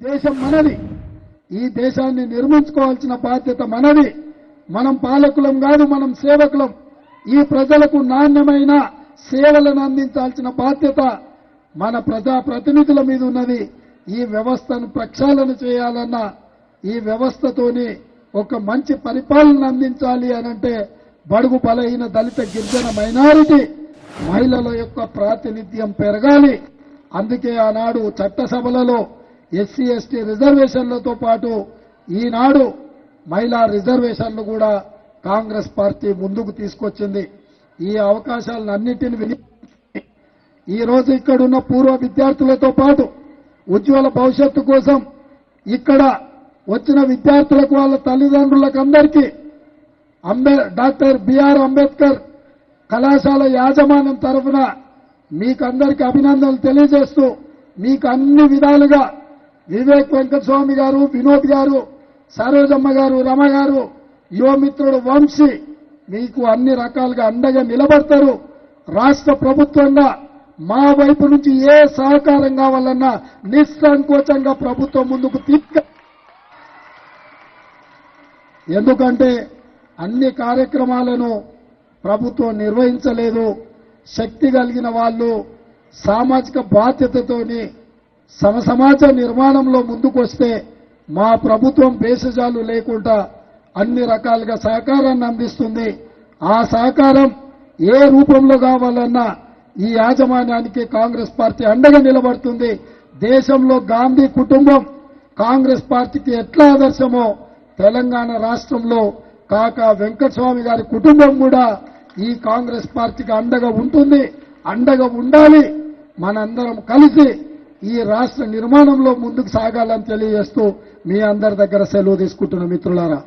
దేశం మనది. ఈ దేశాన్ని నిర్మించుకోవాల్సిన బాధ్యత మనది. మనం పాలకులం కాదు మనం సేవకులం. ఈ ప్రజలకు నాణ్యమైన సేవలను అందించాల్సిన బాధ్యత మన ప్రజా ప్రతినిధుల మీద ఉన్నది. ఈ వ్యవస్థను ప్రక్షాళన చేయాలన్న ఈ వ్యవస్థతోని ఒక మంచి పరిపాలన అందించాలి అనంటే బడుగు బలహీన దళిత గిరిజన మైనారిటీ మహిళల యొక్క ప్రాతినిధ్యం పెరగాలి. అందుకే ఆనాడు చట్టసభలలో ఎస్సీ ఎస్టీ రిజర్వేషన్లతో పాటు ఈనాడు మహిళా రిజర్వేషన్లు కూడా కాంగ్రెస్ పార్టీ ముందుకు తీసుకొచ్చింది. ఈ అవకాశాలను అన్నింటిని విని ఈ రోజు ఇక్కడున్న పూర్వ విద్యార్థులతో పాటు ఉజ్వల భవిష్యత్తు కోసం ఇక్కడ వచ్చిన విద్యార్థులకు వాళ్ళ తల్లిదండ్రులకు అందరికీ అంబే డాక్టర్ బిఆర్ అంబేద్కర్ కళాశాల యాజమాన్యం తరఫున మీకందరికీ అభినందనలు తెలియజేస్తూ మీకు అన్ని విధాలుగా వివేక్ వెంకటస్వామి గారు వినోద్ గారు సరోజమ్మ గారు రమ గారు యువమిత్రుడు వంశీ మీకు అన్ని రకాలుగా అండగా నిలబడతారు. రాష్ట్ర ప్రభుత్వంగా మా వైపు నుంచి ఏ సహకారం కావాలన్నా నిస్సంకోచంగా ప్రభుత్వం ముందుకు తీసుక ఎందుకంటే అన్ని కార్యక్రమాలను ప్రభుత్వం నిర్వహించలేదు. శక్తి కలిగిన వాళ్ళు సామాజిక బాధ్యతతోని సమ సమాజ నిర్మాణంలో ముందుకొస్తే మా ప్రభుత్వం భేషజాలు లేకుండా అన్ని రకాలుగా సహకారాన్ని అందిస్తుంది. ఆ సహకారం ఏ రూపంలో కావాలన్నా ఈ యాజమాన్యానికి కాంగ్రెస్ పార్టీ అండగా నిలబడుతుంది. దేశంలో గాంధీ కుటుంబం కాంగ్రెస్ పార్టీకి ఎట్లా ఆదర్శమో తెలంగాణ రాష్ట్రంలో కాక వెంకటస్వామి గారి కుటుంబం కూడా ఈ కాంగ్రెస్ పార్టీకి అండగా ఉంటుంది. అండగా ఉండాలి. మనందరం కలిసి ఈ రాష్ట్ర నిర్మాణంలో ముందుకు సాగాలని తెలియజేస్తూ మీ అందరి దగ్గర సెలవు తీసుకుంటున్న మిత్రులారా.